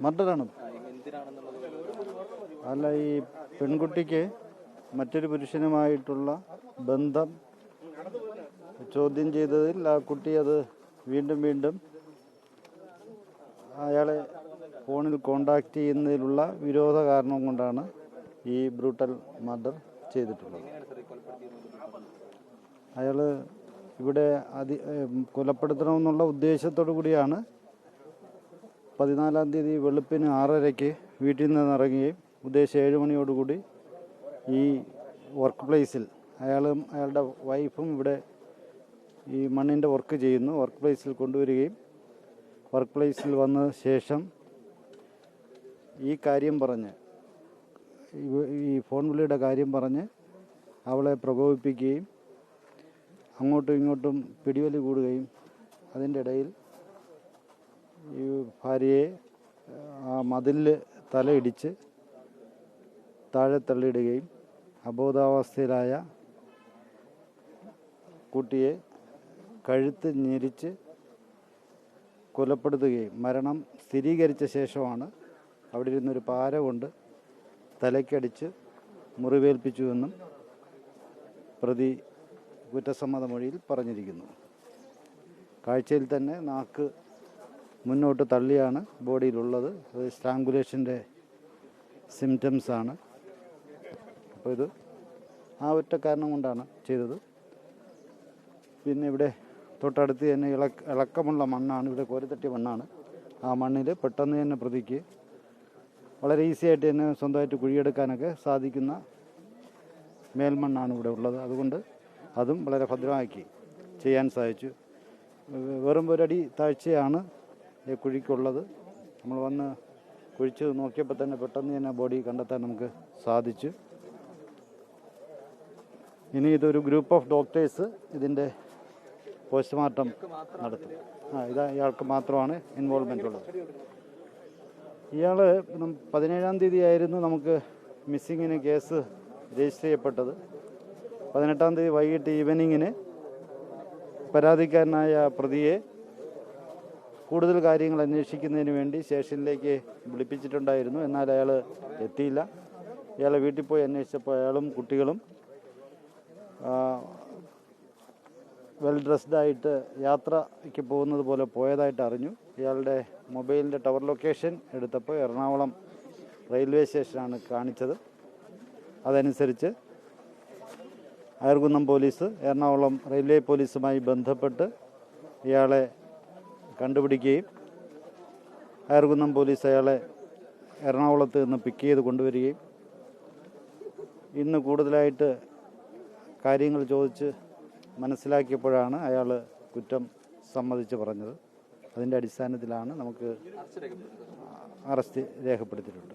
മർഡറാണ് അല്ല ഈ പെൺകുട്ടിക്ക് മറ്റൊരു പുരുഷനുമായിട്ടുള്ള ബന്ധം ചോദ്യം ചെയ്തതിൽ ആ കുട്ടി അത് വീണ്ടും വീണ്ടും അയാളെ ഫോണിൽ കോണ്ടാക്ട് ചെയ്യുന്നതിലുള്ള വിരോധ കാരണം കൊണ്ടാണ് ഈ ബ്രൂട്ടൽ മർഡർ ചെയ്തിട്ടുള്ളത്. അയാൾ ഇവിടെ അതി കൊലപ്പെടുത്തണമെന്നുള്ള ഉദ്ദേശത്തോടു കൂടിയാണ് പതിനാലാം തീയതി വെളുപ്പിന് ആറരയ്ക്ക് വീട്ടിൽ നിന്ന് ഇറങ്ങുകയും ഉദ്ദേശം ഏഴ് മണിയോടുകൂടി ഈ വർക്ക് പ്ലേസിൽ അയാളും അയാളുടെ വൈഫും ഇവിടെ ഈ മണ്ണിന്റെ വർക്ക് ചെയ്യുന്നു. വർക്ക് പ്ലേസിൽ കൊണ്ടുവരികയും വർക്ക് പ്ലേസിൽ വന്ന ശേഷം ഈ കാര്യം പറഞ്ഞ് ഈ ഫോൺ വിളിയുടെ കാര്യം പറഞ്ഞ് അവളെ പ്രകോപിപ്പിക്കുകയും അങ്ങോട്ടും ഇങ്ങോട്ടും പിടിവലി കൂടുകയും അതിന്റെ ഇടയിൽ ഈ ഭാര്യയെ ആ മതിലിൽ തലയിടിച്ച് താഴെ തള്ളിയിടുകയും അബോധാവസ്ഥയിലായ കുട്ടിയെ കഴുത്ത് ഞെരിച്ച് കൊലപ്പെടുത്തുകയും മരണം സ്ഥിരീകരിച്ച ശേഷമാണ് അവിടെ ഇരുന്നൊരു പാര കൊണ്ട് തലയ്ക്കടിച്ച് മുറിവേൽപ്പിച്ചുവെന്നും പ്രതി കുറ്റസമ്മത മൊഴിയിൽ പറഞ്ഞിരിക്കുന്നു. കാഴ്ചയിൽ തന്നെ നാക്ക് മുന്നോട്ട് തള്ളിയാണ് ബോഡിയിലുള്ളത്. അത് സ്ട്രാങ്കുലേഷന്റെ സിംറ്റംസാണ്. അപ്പോൾ ഇത് ആ ഒറ്റ കാരണം കൊണ്ടാണ് ചെയ്തത്. പിന്നെ ഇവിടെ തൊട്ടടുത്ത് തന്നെ ഇളക്ക ഇളക്കമുള്ള മണ്ണാണ്. ഇവിടെ കോരിത്തട്ടിയ മണ്ണാണ്. ആ മണ്ണിൽ പെട്ടെന്ന് തന്നെ പ്രതിക്ക് വളരെ ഈസി ആയിട്ട് തന്നെ സ്വന്തമായിട്ട് കുഴിയെടുക്കാനൊക്കെ സാധിക്കുന്ന മേൽമണ്ണാണ് ഇവിടെ ഉള്ളത്. അതുകൊണ്ട് അതും വളരെ ഭദ്രമാക്കി ചെയ്യാൻ സാധിച്ചു. വെറും ഒരടി താഴ്ചയാണ് ഈ കുഴിക്കുള്ളത്. നമ്മൾ വന്ന് കുഴിച്ച് നോക്കിയപ്പോൾ തന്നെ പെട്ടെന്ന് തന്നെ ബോഡി കണ്ടെത്താൻ നമുക്ക് സാധിച്ചു. ഇനി ഇതൊരു ഗ്രൂപ്പ് ഓഫ് ഡോക്ടേഴ്സ് ഇതിന്റെ പോസ്റ്റ്മോർട്ടം നടത്തും. ആ ഇത് ഇയാൾക്ക് മാത്രമാണ് ഇൻവോൾവ്മെന്റ് ഉള്ളത്. ഇയാൾ പതിനേഴാം തീയതി ആയിരുന്നു നമുക്ക് മിസ്സിങ്ങിന് കേസ് രജിസ്റ്റർ ചെയ്യപ്പെട്ടത്. പതിനെട്ടാം തീയതി വൈകിട്ട് ഈവനിങ്ങിന് പരാതിക്കാരനായ പ്രതിയെ കൂടുതൽ കാര്യങ്ങൾ അന്വേഷിക്കുന്നതിന് വേണ്ടി സ്റ്റേഷനിലേക്ക് വിളിപ്പിച്ചിട്ടുണ്ടായിരുന്നു. എന്നാൽ അയാൾ എത്തിയില്ല. ഇയാളെ വീട്ടിൽ പോയി അന്വേഷിച്ചപ്പോൾ അയാളും കുട്ടികളും വെൽ ഡ്രസ്ഡായിട്ട് യാത്രയ്ക്ക് പോകുന്നത് പോലെ പോയതായിട്ട് അറിഞ്ഞു. ഇയാളുടെ മൊബൈലിന്റെ ടവർ ലൊക്കേഷൻ എടുത്തപ്പോൾ എറണാകുളം റെയിൽവേ സ്റ്റേഷനാണ് കാണിച്ചത്. അതനുസരിച്ച് അയർകുന്നം പോലീസ് എറണാകുളം റെയിൽവേ പോലീസുമായി ബന്ധപ്പെട്ട് ഇയാളെ കണ്ടുപിടിക്കുകയും അയർകുന്നം പോലീസ് അയാളെ എറണാകുളത്ത് നിന്ന് പിക്ക് ചെയ്ത് കൊണ്ടുവരികയും ഇന്ന് കൂടുതലായിട്ട് കാര്യങ്ങൾ ചോദിച്ച് മനസ്സിലാക്കിയപ്പോഴാണ് അയാൾ കുറ്റം സമ്മതിച്ച് പറഞ്ഞത്. അതിന്റെ അടിസ്ഥാനത്തിലാണ് നമുക്ക് അറസ്റ്റ് രേഖപ്പെടുത്തിയിട്ടുണ്ട്.